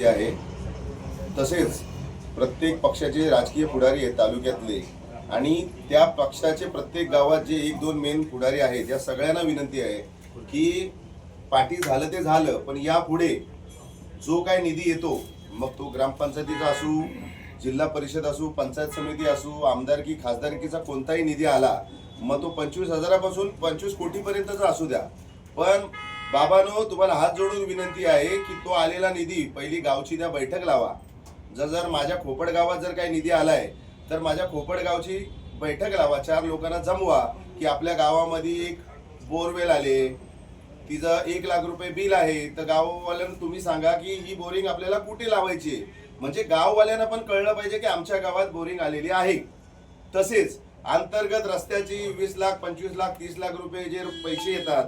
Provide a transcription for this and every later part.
विनंती आहे. तसेच प्रत्येक पक्षाचे राजकीय पुढारी आहेत तालुक्यातले. आणि त्या पक्षाचे प्रत्येक गावात जे एक दोन मेन पुढारी आहेत या सगळ्यांना विनंती आहे की पाठी झालं ते झालं पण यापुढे जो काय निधी येतो मग तो ग्रामपंचायतीचा असू जिल्हा परिषद असू पंचायत समिती असू आमदारकी खासदारकीचा कोणताही निधी आला मग तो पंचवीस हजारापासून पंचवीस कोटीपर्यंतचा असू द्या. पण बाबानो तुम्हाला हात जोडून विनंती आहे की तो आलेला निधी पहिली गावची त्या बैठक लावा. जर जर माझ्या खोपड गावात जर काही निधी आलाय तर माझ्या खोपड गावची बैठक लावा. चार लोकांना जमवा की आपल्या गावामध्ये एक बोरवेल आले. तिचं एक लाख रुपये बिल आहे तर गाववाल्यांना तुम्ही सांगा की ही बोरिंग आपल्याला कुठे लावायची? म्हणजे गाववाल्यांना पण कळलं पाहिजे की आमच्या गावात बोरिंग आलेली आहे. तसेच अंतर्गत रस्त्याची वीस लाख पंचवीस लाख तीस लाख रुपये जे पैसे येतात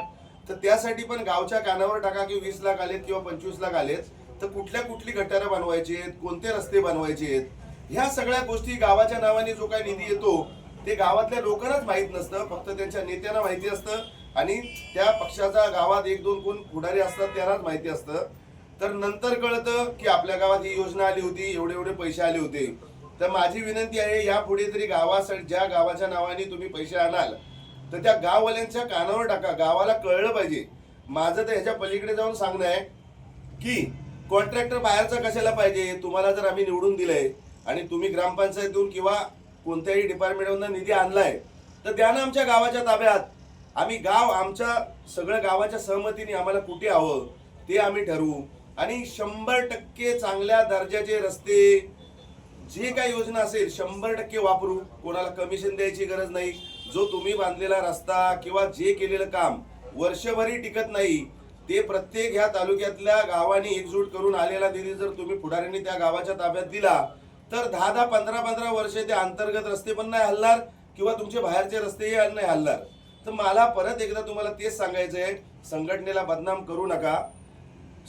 तर त्यासाठी पण गावच्या कानावर टाका की वीस लाख आलेत किंवा पंचवीस लाख आलेत. तर कुठल्या कुठली गटारं बनवायची आहेत? कोणते रस्ते बनवायचे आहेत? ह्या सगळ्या गोष्टी गावाच्या नावाने जो काही निधी येतो ते गावातल्या लोकांनाच माहीत नसतं. फक्त त्यांच्या नेत्यांना माहिती असतं. आणि त्या पक्षाचा गावात एक दोन कोण पुढारी असतात त्यांनाच माहिती असतं. तर नंतर कळतं की आपल्या गावात ही योजना आली होती एवढे एवढे पैसे आले होते. तर माझी विनंती आहे यापुढे तरी गावासाठी ज्या गावाच्या नावाने तुम्ही पैसे आणाल तर त्या गाववाल्यांच्या कानावर टाका. गावाला कळलं पाहिजे. माझं तर ह्याच्या पलीकडे जाऊन सांगणं आहे की कॉन्ट्रॅक्टर बाहेरचा कशाला पाहिजे? तुम्हाला जर आम्ही निवडून दिलंय आणि तुम्ही ग्रामपंचायतीतून किंवा कोणत्याही डिपार्टमेंटमधून निधी आणलाय तर द्या ना आमच्या गावाच्या ताब्यात. आम्ही गाव आमच्या सगळ्या गावाच्या सहमतीने आम्हाला कुठे हवं ते आम्ही ठरवू. आणि शंभर टक्के चांगल्या दर्जाचे रस्ते जे काही योजना असेल शंभर टक्के वापरू. कोणाला कमिशन द्यायची गरज नाही. जो तुम्ही बांधलेला रस्ता किंवा जे केलेलं काम वर्षभरही टिकत नाही ते प्रत्येक ह्या तालुक्यातल्या गावांनी एकजूट करून आलेला निधी जर तुम्ही पुढाऱ्यांनी त्या गावाच्या ताब्यात दिला तर दहा दहा पंधरा पंधरा वर्ष ते अंतर्गत रस्ते पण नाही हलणार किंवा तुमचे बाहेरचे रस्तेही नाही हलणार. तर मला परत एकदा तुम्हाला तेच सांगायचं आहे संघटनेला बदनाम करू नका.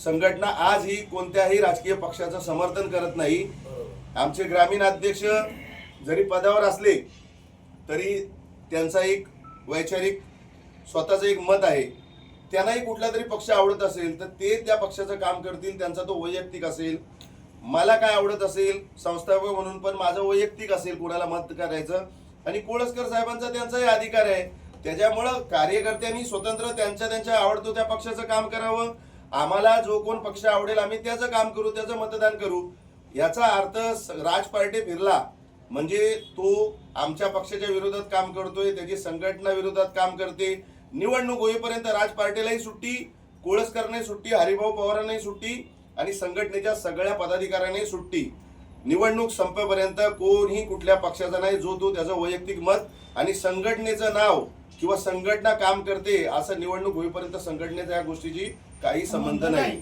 संघटना आज ही कोणत्याही राजकीय पक्षाचं समर्थन करत नाही. आमचे ग्रामीण अध्यक्ष जरी पदावर असले तरी त्यांचा एक वैचारिक स्वतःचं एक मत आहे. त्यांनाही कुठला तरी पक्ष आवडत असेल तर ते त्या पक्षाचं काम करतील त्यांचा तो वैयक्तिक असेल. मला काय आवडत असेल संस्थापक म्हणून पण माझं वैयक्तिक असेल कुणाला मत करायचं. आणि कोळसकर साहेबांचा त्यांचाही अधिकार आहे. त्याच्यामुळं कार्यकर्त्यांनी स्वतंत्र त्यांच्या त्यांच्या आवडतो त्या पक्षाचं काम करावं. आम्हाला जो कोण पक्ष आवडेल आम्ही त्याचं काम करू त्याचं मतदान करू. याचा अर्थ राज पार्टी फिरला म्हणजे तो आमच्या पक्षाच्या विरोधात काम करतोय त्याची संघटना विरोधात काम करते. निवडणूक होईपर्यंत राज पार्टीलाही सुट्टी कोळसकरने सुट्टी हरिभाऊ पवारांनाही सुट्टी आणि संघटनेच्या सगळ्या पदाधिकाऱ्यांनाही सुट्टी. निवडणूक संपेपर्यंत कोणीही कुठल्या पक्षाचा नाही जो तो त्याचं वैयक्तिक मत आणि संघटनेचं नाव किंवा संघटना काम करते असं निवडणूक होईपर्यंत संघटनेच्या या गोष्टीची काही संबंध नाही.